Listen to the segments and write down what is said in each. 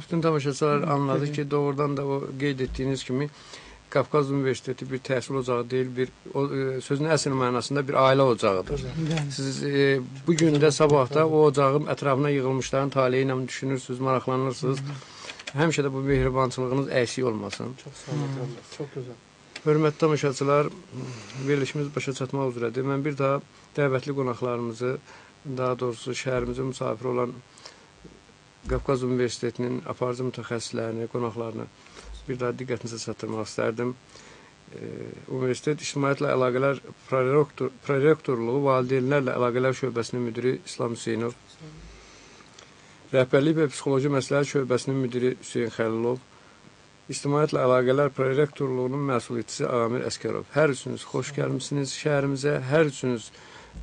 Bütün tamaşaçılar anladı ki doğrudan da o qeyd etdiyiniz kimi Qafqaz Universiteti bir təhsil ocağı deyil, bir o, e, sözün əsl mənasında bir ailə ocağıdır. Siz e, bu gün də sabah da o ocağın ətrafına yığılmışların taleyi ilə düşünürsüz, maraqlanırsınız. Həmişə də bu mehribançılığınız əksik olmasın. Çok sağ olun. Çok güzel. Hörmətli tamaşaçılar, verilişimiz başa çatmaq üzrədir. Mən bir daha dəvətli qonaqlarımızı, daha doğrusu şəhərimizə misafir olan Qafqaz Universitetinin aparıcı mütəxəssislərini, qonaqlarını bir daha diqqətinizə çatdırmaq istərdim. Universitet İctimaiyyətlə Əlaqələr Prorektor, Prorektorluğu Valideynlərlə Əlaqələr Şöbəsinin müdiri İslam Hüseynov, Rəhbərlik və Psixoloji Məsləhət Şöbəsinin müdiri Hüseyn Xəlilov, İctimaiyyətlə Əlaqələr Prorektorluğunun məsuliyyətçisi Amir Əskərov. Hər üçünüz xoş gəlmisiniz şəhərimizə. Hər üçünüz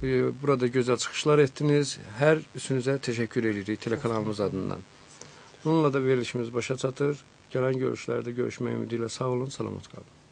burada gözəl çıxışlar etdiniz. Hər üçünüzə təşəkkür edirik telekanalımız adından. Bununla da verilişimiz başa çatır. Gələn görüşlərdə görüşmək ümidi sağ olun, salamat qalın.